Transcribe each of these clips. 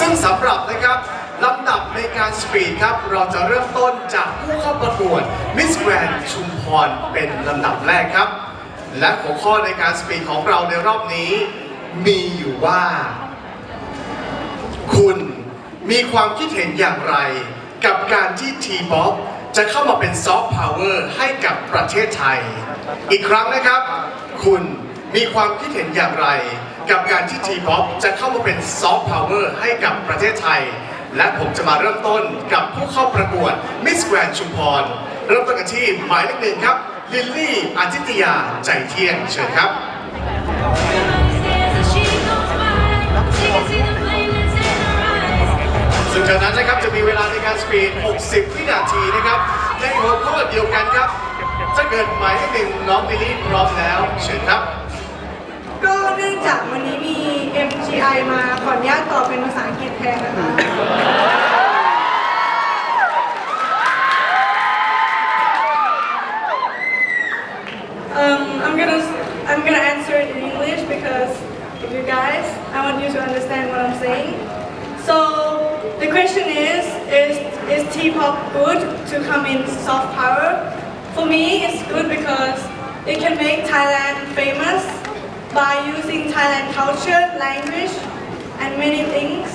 ซึ่งสำหรับนะครับลำดับในการสปีดครับ เราจะเริ่มต้นจากผู้เข้าประกวด Miss Grand ชุมพรเป็นลำดับแรกครับ และหัวข้อในการสปีดของเราในรอบนี้ มีอยู่ว่า คุณมีความคิดเห็นอย่างไร กับการที่ทีบ๊อบจะเข้ามาเป็นซอฟต์พาวเวอร์ให้กับประเทศไทย อีกครั้งนะครับ คุณ มีความคิดเห็นอย่างไร กับการที่ทีบ๊อบจะเข้ามาเป็นซอฟต์พาวเวอร์ให้กับประเทศไทย และผมจะมาเริ่มต้นกับผู้เข้าประกวดมิสแกรนชุมพร เริ่มต้นกันที่หมายเลขหนึ่งครับ ลิลลี่อาทิตยาใจเที่ยงเชิญครับ ซึ่งจากนั้นนะครับจะมีเวลาในการสปีด 60 วินาทีนะครับ ในหัวข้อเดียวกันครับ ถ้าเกิดหมายเลขหนึ่งน้องลิลลี่พร้อมแล้ว เชิญครับ ก็เนื่องจากวันนี้มี MGI มาขออนุญาตตอบเป็นภาษาอังกฤษแทนนะคะ Um, I'm gonna I'm gonna answer it in English because of you guys. I want you to understand what I'm saying. So the question is, is is T-pop good to come in soft power? For me, it's good because it can make Thailand famous by using Thailand culture, language, and many things.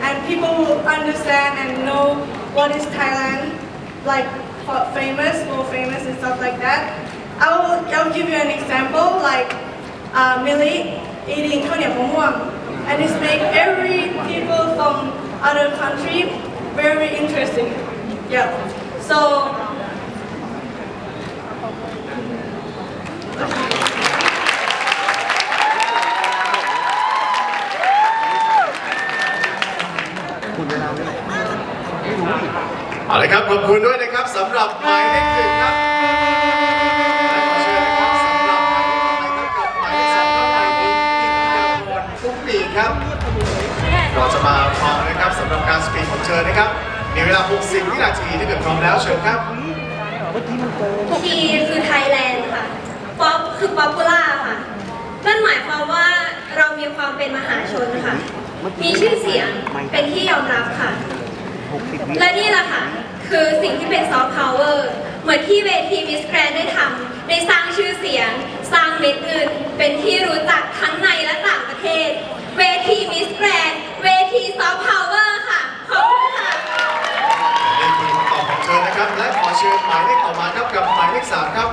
And people will understand and know what is Thailand, like famous, more famous and stuff like that. I will, I'll give you an example, like uh, Millie eating Konya Mumuang. And it's make every people from other country very interesting. Yeah. So เอาละครับขอบคุณด้วยนะครับสำหรับหมายเลขหนึ่งครับและขอเชิญนะครับสำหรับหมายเลขต่อไปครับกับหมายเลขสองครับหมายเลขกิตยาพรฟุ้งปีครับเราจะมาฟังนะครับสำหรับการสปีดของเธอนะครับมีเวลา 60 วินาทีถ้าเกิดพร้อมแล้วเชิญครับทีคือไทยแลนด์ค่ะป๊อปคือป๊อปปูล่าค่ะ นั่นหมายความว่าเรามีความเป็นมหาชนค่ะ มีชื่อเสียงเป็นที่ยอมรับค่ะ และนี่แหละค่ะ คือสิ่งที่เป็นซอฟต์พาวเวอร์เหมือนที่เวทีมิสแกรนได้ทำได้สร้างชื่อเสียง สร้างเม็ดเงินเป็นที่รู้จักทั้งในและต่างประเทศ เวทีมิสแกรนเวทีซอฟต์พาวเวอร์ค่ะ ขอบคุณค่ะนี่คือคำตอบของเธอนะครับ และขอเชิญหมายเลขต่อมาครับกับหมายเลขสามครับ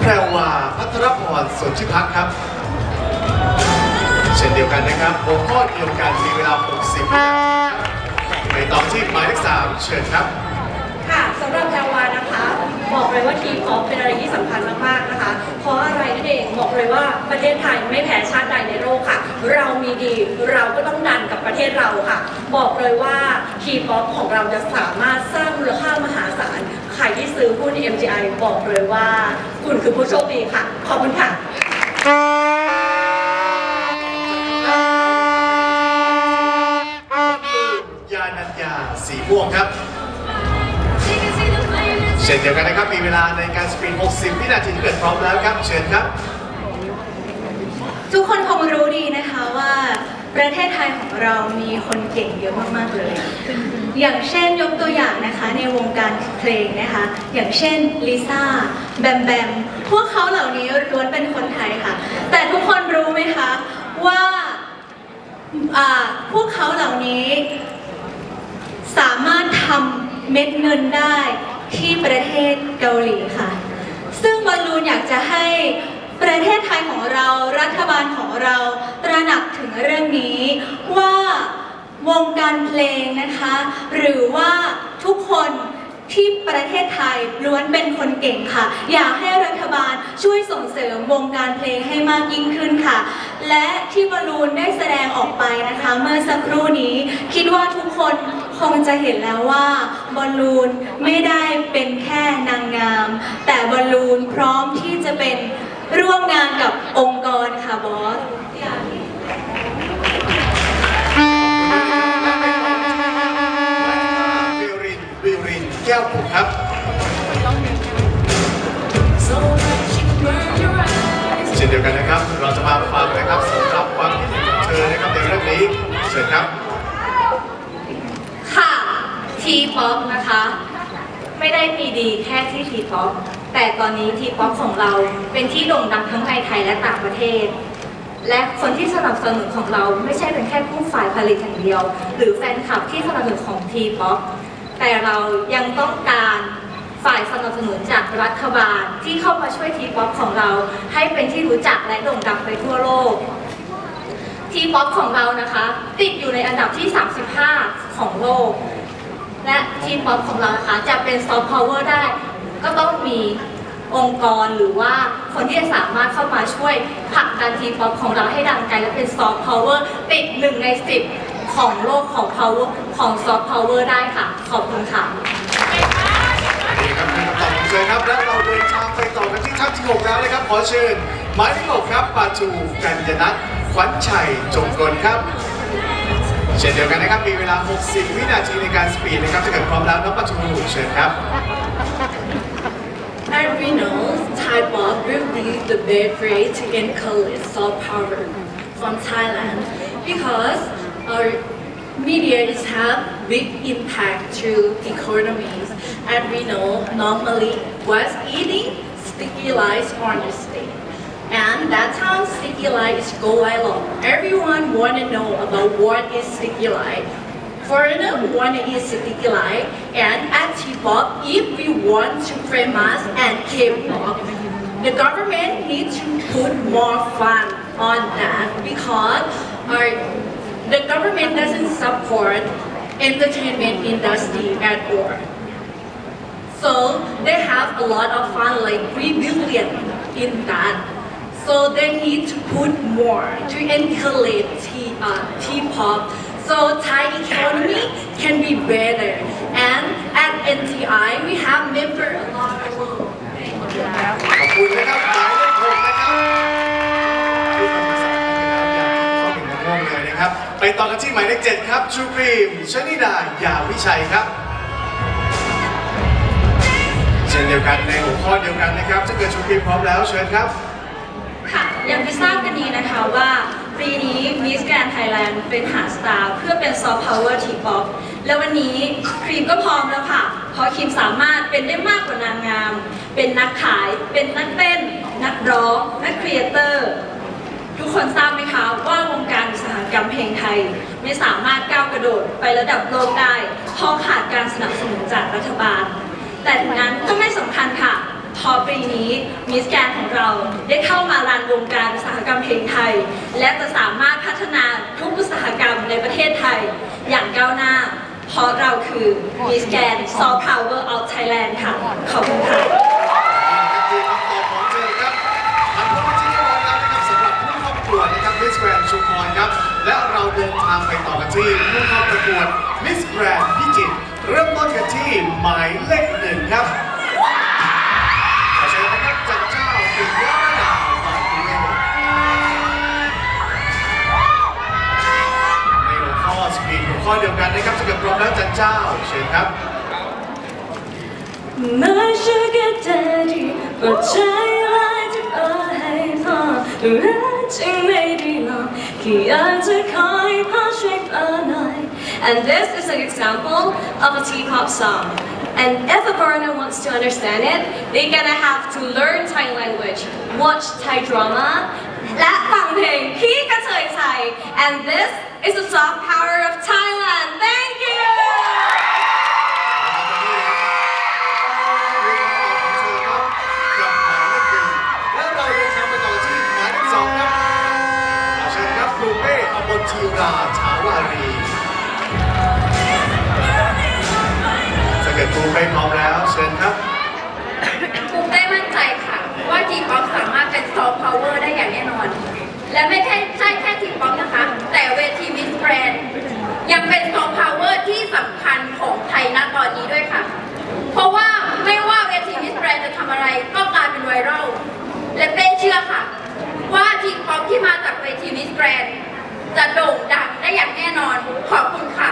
แพรวาพัทรพรสนชิพักครับ เช่นเดียวกันนะครับหัวข้อเดียวกันมีเวลา 60วินาทีครับไปต่อที่หมายเลขสามเชิญครับ ค่ะสำหรับแพรวานะคะ บอกเลยว่าทีมพอปเป็นอะไรที่สำคัญมากๆนะคะ เพราะอะไรนั่นเองบอกเลยว่าประเทศไทยไม่แพ้ชาติใดในโลกค่ะ เรามีดีเราก็ต้องดันกับประเทศเราค่ะ บอกเลยว่าทีป๊อปของเราจะสามารถสร้างมูลค่ามหาศาลใครที่ซื้อหุ้น MGI บอกเลยว่า คุณคือผู้โชคดีค่ะ ขอบคุณค่ะยานัญญาสีม่วงครับ เช่นเดียวกันนะครับ มีเวลาในการสปีด 60 วินาทีถ้าเกิดพร้อมแล้วครับ เชิญครับ ทุกคนคงรู้ดีนะคะว่าประเทศไทยของเรามีคนเก่งเยอะมาก ๆ เลย อย่างเช่นยกตัวอย่างนะคะในวงการเพลงนะคะ อย่างเช่นลิซ่า แบมแบม พวกเขาเหล่านี้ล้วนเป็นคนไทยค่ะ แต่ทุกคนรู้ไหมคะ ว่าพวกเขาเหล่านี้ สามารถทำเม็ดเงินได้ ที่ประเทศเกาหลีค่ะ ซึ่งบอลลูนอยากจะให้ประเทศไทยของเรารัฐบาลของเราตระหนักถึงเรื่องนี้ว่าวงการเพลงนะคะ หรือว่าทุกคนที่ประเทศไทยล้วนเป็นคนเก่งค่ะ อยากให้รัฐบาลช่วยส่งเสริมวงการเพลงให้มากยิ่งขึ้นค่ะ และที่บอลลูนได้แสดงออกไปนะคะ เมื่อสักครู่นี้คิดว่าทุกคน คงจะเห็นแล้วว่าบอลลูนไม่ได้เป็นแค่นางงาม แต่บอลลูนพร้อมที่จะเป็นร่วมงานกับองค์กรค่ะบอสวิรินวิรินแก้วผูกครับเช่นเดียวกันนะครับ เราจะมาฟังนะครับสำหรับความคิดเห็นของเธอนะครับในเรื่องนี้เชิญครับ ทีป๊อปนะคะ ไม่ได้มีดีแค่ที่ทีป๊อปแต่ตอนนี้ทีป๊อปของเราเป็นที่โด่งดังทั้งในไทยและต่างประเทศ และคนที่สนับสนุนของเราไม่ใช่เป็นแค่ผู้ฝ่ายผลิตอย่างเดียว หรือแฟนคลับที่สนับสนุนของทีป๊อปแต่เรายังต้องการฝ่ายสนับสนุนจากรัฐบาลที่เข้ามาช่วยทีป๊อปของเรา ให้เป็นที่รู้จักและโด่งดังไปทั่วโลกทีป๊อปของเรานะคะ ติดอยู่ในอันดับที่ 35 ของโลก และทีป๊อปของเรานะคะจะเป็นซอฟต์พาวเวอร์ได้ ก็ต้องมีองค์กรหรือว่าคนที่จะสามารถเข้ามาช่วยผลักดันทีป๊อปของเราให้ดังไกลและเป็นซอฟต์พาวเวอร์ติดหนึ่งใน10ของโลกของ power ของซอฟต์พาวเวอร์ได้ค่ะ ขอบคุณค่ะนี่ครับคือคำตอบของเชิญครับและเราเดินทางไปต่อกันที่ท่านที่หกแล้วนะครับขอเชิญหมายเลขหกครับปาจูกัญญนัทขวัญชัยจงกลครับ เช่นเดียวกันนะครับ มีเวลา 60 วินาทีในการสปีดนะครับถ้าเกิดพร้อมแล้วน้องปาจูเชิญครับ And we know Thai Pop will be the best way to encourage soft power from Thailand because our media is have big impact to economies and we know normally was eating sticky rice on the state. and that's how sticky rice go viral. Everyone wanna know about what is sticky rice. Foreigner want to eat sticky light and at T-pop, if we want to famous and K-pop, the government needs to put more fun on that because our, the government doesn't support entertainment industry at all. So they have a lot of fun, like 3 billion in that. So they need to put more to encourage T, uh, T-pop. So Thai economy can be better. And at NTI, we have member a lot of ขอบคุณนะครับหมายเลขหกนะครับที่ทำภาษาอังกฤษแล้วอย่างข้อหนึ่งของโลกเลยนะครับ ไปต่อกันที่หมายเลขเจ็ดครับชูครีมชนิดา ยาวิชัยครับ เช่นเดียวกันในหัวข้อเดียวกันนะครับถ้าเกิดชูครีมพร้อมแล้วเชิญครับ ย่างที่ทราบกันดีนะคะว่า ปีนี้ Miss Grand Thailand เป็นหาสตาร์เพื่อเป็น Soft Power T-pop และวันนี้ครีมก็พร้อมแล้วค่ะ เพราะครีมสามารถเป็นได้มากกว่านางงาม เป็นนักขาย เป็นนักเต้น นักร้องนักครีเอเตอร์ทุกคนทราบไหมคะว่าวงการอุตสาหกรรมเพลงไทย ไม่สามารถก้าวกระโดดไประดับโลกได้เพราะขาดการสนับสนุนจากรัฐบาล แต่นั้นก็ไม่สำคัญค่ะ พอปีนี้มิสแกนของเราได้เข้ามารันวงการอุตสาหกรรมเพลงไทย และจะสามารถพัฒนาทุกอุตสาหกรรมในประเทศไทยอย่างก้าวหน้า เพราะเราคือมิสแกน Soft Power of Thailand ค่ะ ขอบคุณค่ะนี่คือคำตอบของเธอครับทำผู้ที่เรียบร้อยแล้วนะครับสำหรับผู้เข้าประกวนะครับ Miss Grand ชุมพรครับ และเราเดินทางไปต่อกันที่ผู้เข้าประกวด Miss Grand พิจิตรเริ่มต้นกันที่หมายเลขหนึ่งครับ ใจไว้ที่เปิดให้พอรักจริงไม่ได้หรอกแค่อยากจะคอยพอช่วยเปิดหน่อย And this is an example of a T-pop song. And if a foreigner wants to understand it, they're gonna have to learn Thai language, watch Thai drama, และฟังเพลงพี่กระเทยไทย And this is the soft power of Thailand. Thank you! เป้อมรทีราชาวารีถ้าเกิดครูเป้พร้อมแล้วเชิญครับภูมิได้มั่นใจค่ะ ว่าทีป๊อปสามารถเป็นซอฟต์พาวเวอร์ได้อย่างแน่นอน และไม่ใช่ใช่แค่ทีป๊อปนะคะ แต่เวทีมิสแกรนยังเป็นซอฟต์พาวเวอร์ที่สำคัญของไทยณตอนนี้ด้วยค่ะ เพราะว่าไม่ว่าเวทีมิสแกรนจะทำอะไรก็กลายเป็นไวรัลและเป้เชื่อค่ะ ว่าทีป๊อปที่มาจากเวทีมิสแกรน จะโด่งดังได้อย่างแน่นอน ขอบคุณค่ะ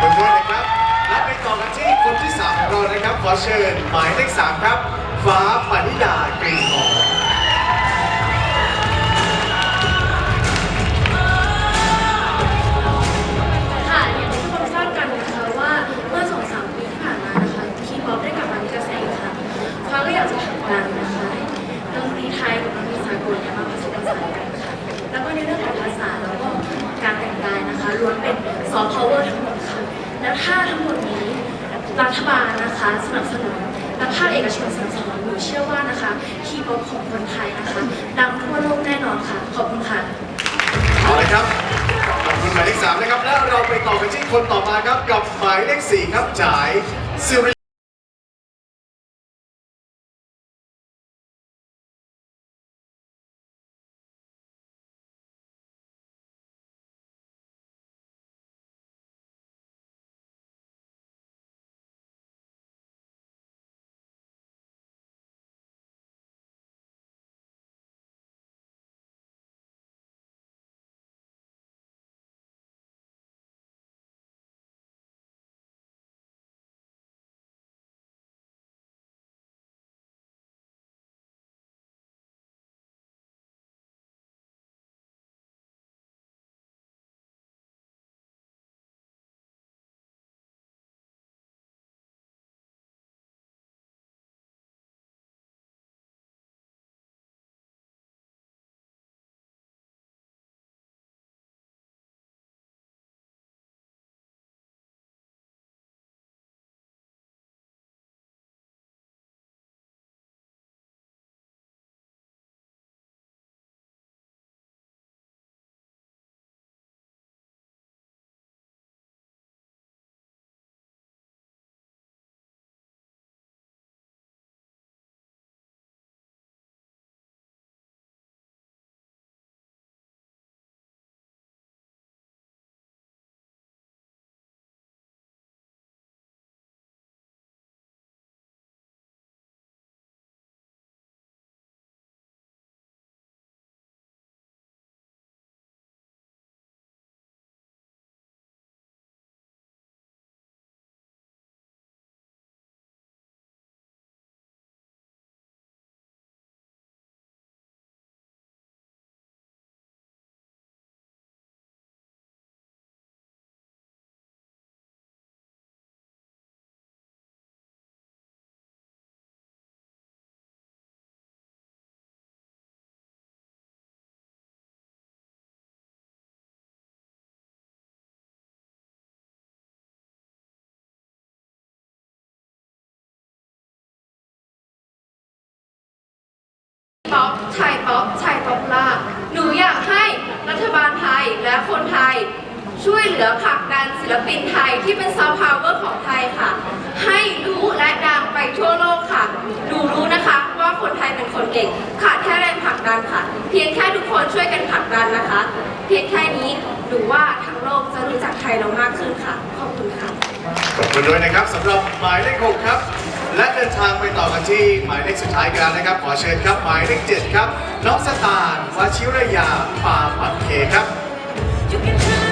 ขอบคุณด้วยนะครับ และไปต่อกันที่คนที่สามของเรานะครับ ขอเชิญหมายเลขสามครับ ฟ้าปณิดากรีนอง ถ้าทั้งหมดนี้รัฐบาลนะคะสนับสนุนและภาคเอกชนสนับสนุนหนูเชื่อว่านะคะคีย์บอร์ดของคนไทยนะคะดังทั่วโลกแน่นอนค่ะ ขอบคุณค่ะเอาเลยครับขอบคุณหมายเลขสามนะครับ แล้วเราไปต่อกันที่คนต่อมาครับกับหมายเลขสี่ครับจ่ายซิริ เหลือผลักดันศิลปินไทยที่เป็นซอฟต์พาวเวอร์ของไทยค่ะ ให้รู้และดังไปทั่วโลกค่ะหนูรู้นะคะว่าคนไทยเป็นคนเก่งขาดแค่แรงผลักดันค่ะ เพียงแค่ทุกคนช่วยกันผลักดันนะคะ เพียงแค่นี้หนูว่าทั้งโลกจะรู้จักไทยเรามากขึ้นค่ะ ขอบคุณค่ะ ขอบคุณด้วยนะครับสำหรับหมายเลขหกครับ และเดินทางไปต่อกันที่หมายเลขสุดท้ายกันแล้วนะครับ ขอเชิญครับหมายเลขเจ็ดครับน้องสตานวชิรยาปาปักเคครับด